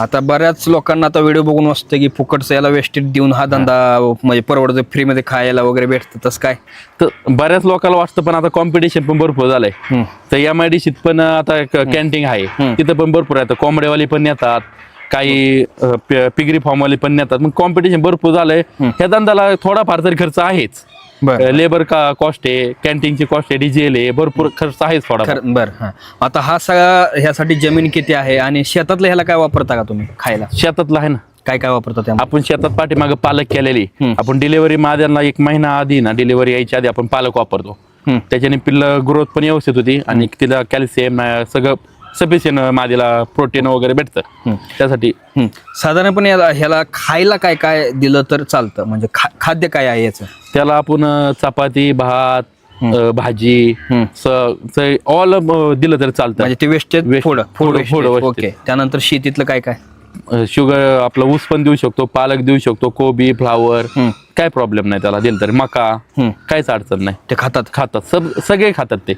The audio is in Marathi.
आता बऱ्याच लोकांना आता व्हिडिओ बघून वाटतं की फुकटचं याला वेस्टेज देऊन हा धंदा म्हणजे परवडतो फ्रीमध्ये खायला वगैरे भेटतं तसं काय? तर बऱ्याच लोकांना वाटतं पण आता कॉम्पिटिशन पण भरपूर झालंय. तर एम आय डी पण आता कॅन्टीन आहे. तिथं पण भरपूर आहे आता कोंबडेवाले पण येतात काही पिगरी फॉर्मवाले पण येतात मग कॉम्पिटिशन भरपूर झालंय. ह्या धंद्याला थोडाफार तरी खर्च आहेच. बरं. लेबर का कॉस्ट आहे कॅन्टीनची कॉस्ट आहे डिझेल आहे भरपूर खर्च आहेच थोडा खरं बरं हा. आता हा सगळा ह्यासाठी जमीन किती आहे आणि शेतातलं ह्याला काय वापरता का तुम्ही खायला? शेतातला आहे ना. काय काय वापरता त्यामध्ये? आपण शेतात पाठीमागे पालक केलेली. हम्म. आपण डिलिव्हरी माझ्याला एक महिना आधी ना डिलिव्हरी यायच्या आधी आपण पालक वापरतो. हम्म. त्याच्याने पिल्ल ग्रोथ पण व्यवस्थित होती आणि तिला कॅल्शियम सगळं सफिशियंट माझ्याला प्रोटीन वगैरे भेटतं. त्यासाठी. साधारणपणे याला ह्याला खायला काय काय दिलं तर चालतं? म्हणजे खा- खाद्य काय आहे याचं? त्याला आपण अं, चपाती भात अं, भाजी. ऑल दिलं तर चालतं. म्हणजे ते wastage Waste- food food wastage. Okay त्यानंतर शेतीतलं काय काय? शुगर आपलं ऊस पण देऊ शकतो पालक देऊ शकतो कोबी फ्लावर. काय प्रॉब्लेम नाही त्याला दिलं तरी. मका. काहीच अडचण नाही. ते खातात. खातात. सब सगळे खातात ते.